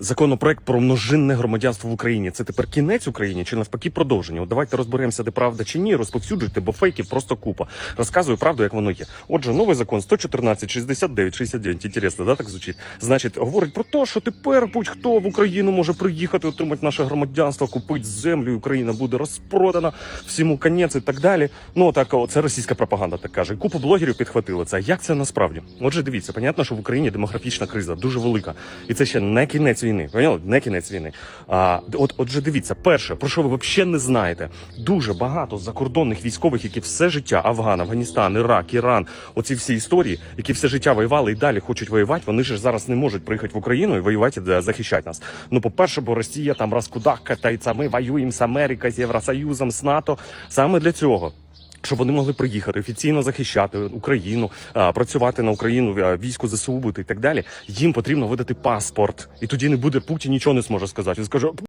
Законопроект про множинне громадянство в Україні. Це тепер кінець Україні чи навпаки продовження? От давайте розберемося, де правда чи ні. Розповсюджуйте, бо фейків просто купа. Розказую правду, як воно є. Отже, новий закон 114, 69, 69. Інтересно, да, так звучить. Значить, говорить про те, що тепер будь-хто в Україну може приїхати, отримати наше громадянство, купити землю, Україна буде розпродана, всьому конець і так далі. Ну так, це російська пропаганда, так каже. Купу блогерів підхватили це. Як це насправді? Отже, дивіться, понятно, що в Україні демографічна криза дуже велика, і це ще не кінець війни. Поняли? Не кінець війни. А от, отже, дивіться, перше, про що ви взагалі не знаєте, дуже багато закордонних військових, які все життя Афган, Афганістан, Ірак, Іран, оці всі історії, які все життя воювали і далі хочуть воювати. Вони ж зараз не можуть приїхати в Україну і воювати і захищати нас. Ну, по-перше, бо Росія там раз кудах катається, ми воюємо з Америкою, з Євросоюзом, з НАТО. Саме для цього. Щоб вони могли приїхати офіційно захищати Україну, працювати на Україну, війську ЗСУ бути і так далі. Їм потрібно видати паспорт, і тоді не буде Путін нічого не зможе сказати. Він скаже: